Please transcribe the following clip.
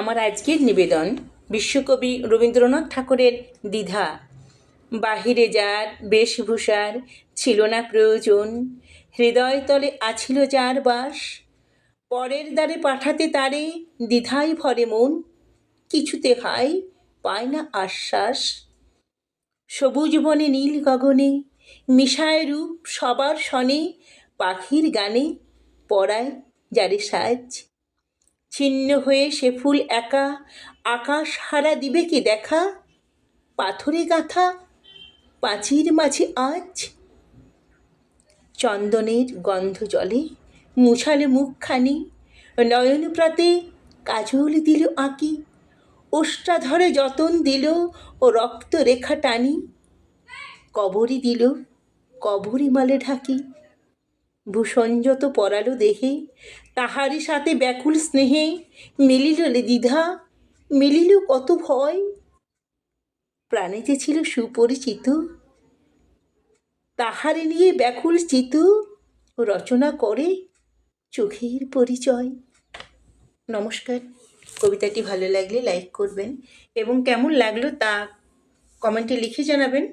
আমার আজকের নিবেদন বিশ্বকবি রবীন্দ্রনাথ ঠাকুরের দ্বিধা। বাহিরে যার বেশভূষার ছিল না প্রয়োজন হৃদয়তলে আছিল যার বাস। পরের দ্বারে পাঠাতে তারে দ্বিধায় ভরে মন, কিছুতে হাই পায় না আশ্বাস। সবুজ বনে, নীল গগনে, মিশায় রূপ সবার সনে, পাখির গানে পড়ায় যারে সাজ। ছিন্ন হয়ে সে ফুল একা আকাশ হারা দিবে কি দেখা? পাথরে গাঁথা, পাঁচির মাঝে আজ? চন্দনের গন্ধ জলে মুছালে মুখখানি, নয়ন প্রাতে কাজল দিল আঁকি ওষ্ঠাধরে যতন দিল ও রক্ত রেখা টানি কবরই দিল কবরই মালে ঢাকি। ভূষঞ্জত পরালো দেহে, তাহারই সাথে ব্যাকুল স্নেহে মিলিল দ্বিধা, মিলিল কত ভয়। প্রাণে যে ছিল সুপরিচিত, তাহারে নিয়ে ব্যাকুল চিত, রচনা করে চোখের পরিচয়। নমস্কার, কবিতাটি ভালো লাগলে লাইক করবেন এবং কেমন লাগল তা কমেন্টে লিখে জানাবেন।